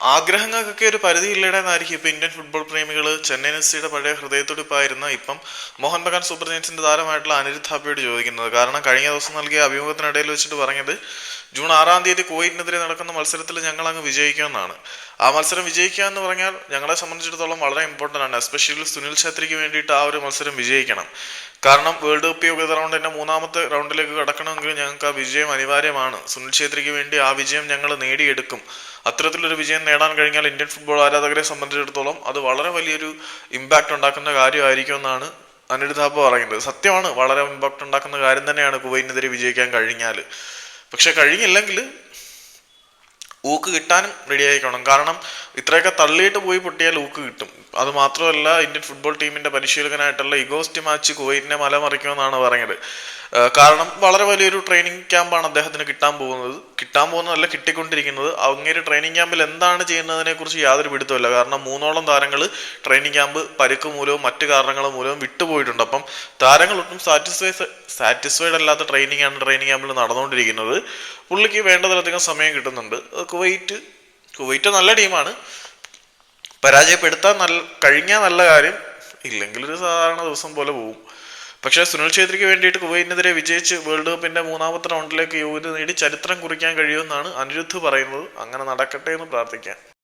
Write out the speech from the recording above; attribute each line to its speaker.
Speaker 1: ആഗ്രഹങ്ങൾക്കൊക്കെ ഒരു പരിധി പരിധിയില്ലേടെന്നായിരിക്കും ഇപ്പൊ ഇന്ത്യൻ ഫുട്ബോൾ പ്രേമികൾ ചെന്നൈ എഫ് സിയുടെ പഴയ ഹൃദയത്തുടിപ്പായിരുന്ന ഇപ്പം മോഹൻ ബഗാൻ സൂപ്പർ ജയൻസിന്റെ താരമായിട്ടുള്ള അനിരുദ്ധ് ഥാപ്പയോട് ചോദിക്കുന്നത്. കാരണം കഴിഞ്ഞ ദിവസം നൽകിയ അഭിമുഖത്തിനിടയിൽ വെച്ചിട്ട് പറഞ്ഞത് ജൂൺ ആറാം തീയതി കുവൈറ്റിനെതിരെ നടക്കുന്ന മത്സരത്തിൽ ഞങ്ങൾ അങ്ങ് വിജയിക്കുമെന്നാണ്. ആ മത്സരം വിജയിക്കുക എന്ന് പറഞ്ഞാൽ ഞങ്ങളെ സംബന്ധിച്ചിടത്തോളം വളരെ ഇമ്പോർട്ടന്റ് ആണ്. എസ്പെഷ്യലി സുനിൽ ഛത്രിക്ക് വേണ്ടിയിട്ട് ആ ഒരു മത്സരം വിജയിക്കണം. കാരണം വേൾഡ് കപ്പ് യോഗ്യത റൗണ്ടിന്റെ മൂന്നാമത്തെ റൗണ്ടിലേക്ക് കടക്കണമെങ്കിൽ ഞങ്ങൾക്ക് ആ വിജയം അനിവാര്യമാണ്. സുനിൽ ഛേത്രിക്ക് വേണ്ടി ആ വിജയം ഞങ്ങൾ നേടിയെടുക്കും. അത്തരത്തിലൊരു വിജയം നേടാൻ കഴിഞ്ഞാൽ ഇന്ത്യൻ ഫുട്ബോൾ ആരാധകരെ സംബന്ധിച്ചിടത്തോളം അത് വളരെ വലിയൊരു ഇമ്പാക്റ്റ് ഉണ്ടാക്കുന്ന കാര്യമായിരിക്കും എന്നാണ് അനിരുദ്ധ താപ്പ പറയുന്നത്. സത്യമാണ് വളരെ ഇമ്പാക്റ്റ് ഉണ്ടാക്കുന്ന കാര്യം തന്നെയാണ് കുവൈറ്റിനെതിരെ വിജയിക്കാൻ കഴിഞ്ഞാൽ പക്ഷെ കഴിഞ്ഞില്ലെങ്കിൽ ഊക്ക് കിട്ടാനും റെഡി ആയിക്കണം. കാരണം ഇത്രയൊക്കെ തള്ളിയിട്ട് പോയി പൊട്ടിയാൽ ഊക്ക് കിട്ടും. അത് മാത്രമല്ല ഇന്ത്യൻ ഫുട്ബോൾ ടീമിന്റെ പരിശീലകനായിട്ടുള്ള ഇഗോസ്റ്റ് മാച്ച് കുവൈറ്റിനെ മലമറിക്കുമെന്നാണ് പറഞ്ഞത് കാരണം വളരെ വലിയൊരു ട്രെയിനിങ് ക്യാമ്പാണ് അദ്ദേഹത്തിന് കിട്ടാൻ പോകുന്നത്. കിട്ടാൻ പോകുന്നതല്ല കിട്ടിക്കൊണ്ടിരിക്കുന്നത്. അങ്ങേര് ട്രെയിനിങ് ക്യാമ്പിൽ എന്താണ് ചെയ്യുന്നതിനെ കുറിച്ച് യാതൊരു പിടുത്തമില്ല കാരണം മൂന്നോളം താരങ്ങൾ ട്രെയിനിങ് ക്യാമ്പ് പരുക്ക് മൂലവും മറ്റു കാരണങ്ങൾ മൂലവും വിട്ടുപോയിട്ടുണ്ട്. അപ്പം താരങ്ങൾ ഒട്ടും സാറ്റിസ്ഫൈ സാറ്റിസ്ഫൈഡ് അല്ലാത്ത ട്രെയിനിങ് ആണ് ട്രെയിനിങ് ക്യാമ്പിൽ നടന്നുകൊണ്ടിരിക്കുന്നത്. പുള്ളിക്ക് വേണ്ടതിലധികം സമയം കിട്ടുന്നുണ്ട്. കുവൈറ്റ്. കുവൈറ്റ് നല്ല ടീമാണ്. പരാജയപ്പെടുത്താൻ നല്ല കഴിഞ്ഞാൽ നല്ല കാര്യം. ഇല്ലെങ്കിൽ ഒരു സാധാരണ ദിവസം പോലെ പോകും പക്ഷേ സുനിൽ ഛേത്രിക്ക് വേണ്ടിയിട്ട് കുവൈറ്റിനെതിരെ വിജയിച്ച് വേൾഡ് കപ്പിന്റെ മൂന്നാമത്തെ റൗണ്ടിലേക്ക് യോഗ്യത നേടി ചരിത്രം കുറിക്കാൻ കഴിയുമെന്നാണ് അനിരുദ്ധ് പറയുന്നത്. അങ്ങനെ നടക്കട്ടെ എന്ന് പ്രാർത്ഥിക്കാം.